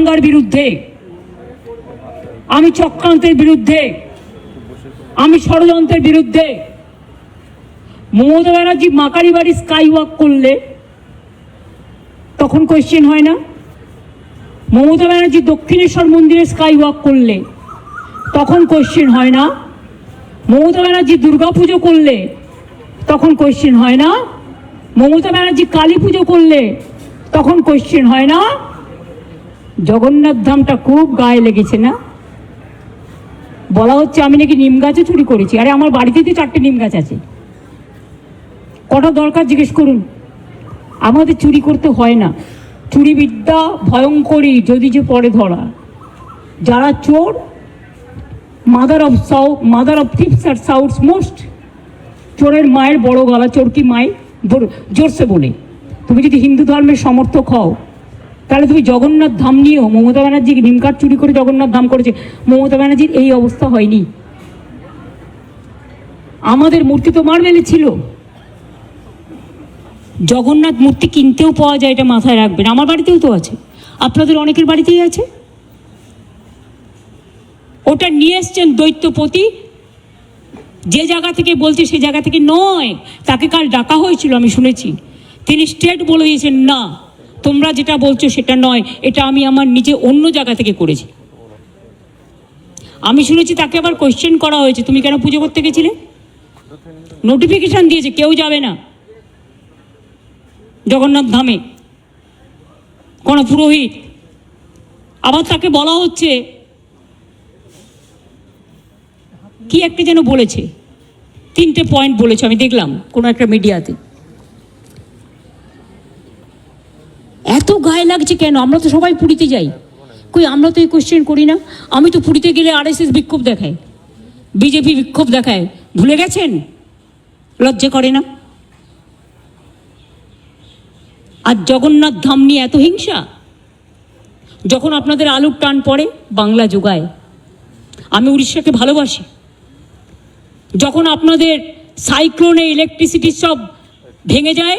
দাঙ্গার বিরুদ্ধে, আমি চক্রান্তের বিরুদ্ধে, আমি ষড়যন্ত্রের বিরুদ্ধে, মমতা ব্যানার্জি মাকারি বাড়ি স্কাই ওয়াক করলে তখন কোয়েশ্চেন হয় না? মমতা ব্যানার্জি দক্ষিণেশ্বর মন্দিরে স্কাই ওয়াক করলে তখন কোয়েশ্চেন হয় না? মমতা ব্যানার্জি দুর্গাপুজো করলে তখন কোয়েশ্চেন হয় না? মমতা ব্যানার্জি কালী পুজো করলে তখন কোয়েশ্চেন হয় না? জগন্নাথ ধামটা খুব গায়ে লেগেছে না? বলা হচ্ছে আমি নাকি নিম গাছও চুরি করেছি। আরে, আমার বাড়িতে তো চারটে নিম গাছ আছে। কটা দরকার জিজ্ঞেস করুন। আমাদের চুরি করতে হয় না। চুরি বিদ্যা ভয়ঙ্করী যদি যে পরে ধরা। যারা চোর মাদার অফ সাউ mother of thieves R সাউথস most চোরের মায়ের বড় গলা চোরকি মায়ের? জোর- জোরসে বলে। তুমি যদি হিন্দু ধর্মের সমর্থক হও তাহলে তুমি জগন্নাথ ধাম নিয়েও মমতা ব্যানার্জি নিমকার চুরি করে জগন্নাথ ধাম করেছে, মমতা ব্যানার্জির এই অবস্থা হয়নি। আমাদের মূর্তি তো মারবেলে ছিল। জগন্নাথ মূর্তি কিনতেও পাওয়া যায়, এটা মাথায় রাখবেন। আমার বাড়িতেও তো আছে। আপনাদের অনেকের বাড়িতেই আছে। ওটা নিয়ে এসছেন দৈত্যপতি। যে জায়গা থেকে বলছে সে জায়গা থেকে নয়, তাকে কাল ডাকা হয়েছিল, আমি শুনেছি। তিনি স্টেট বলে দিয়েছেন না। তোমরা যেটা বলছো সেটা নয়, এটা আমি আমার নিজে অন্য জায়গা থেকে করেছি। আমি শুনেছি তাকে আবার কোয়েশ্চেন করা হয়েছে, তুমি কেন পুজো করতে গেছিলে? নোটিফিকেশন দিয়েছে, কেউ যাবে না। জগন্নাথ ধামে। কোনো পুরোহিত। আবার তাকে বলা হচ্ছে, কি একটা যেন বলেছে। তিনটে পয়েন্ট বলেছে, আমি দেখলাম কোনো একটা মিডিয়াতে গায়ে লাগছে কেন? আমরা তো সবাই পুরীতে যাই। কই, আমরা তো এই কোশ্চেন করি না। আমি তো পুরীতে গেলে আরএসএস বিক্ষোভ দেখায় বিজেপি বিক্ষোভ দেখায় ভুলে গেছেন? লজ্জা করে না? আর জগন্নাথ ধাম নিয়ে এত হিংসা? যখন আপনাদের আলুর টান পড়ে, বাংলা যোগায়। আমি উড়িষ্যাকে ভালোবাসি। যখন আপনাদের সাইক্লোনে ইলেকট্রিসিটি সব ভেঙে যায়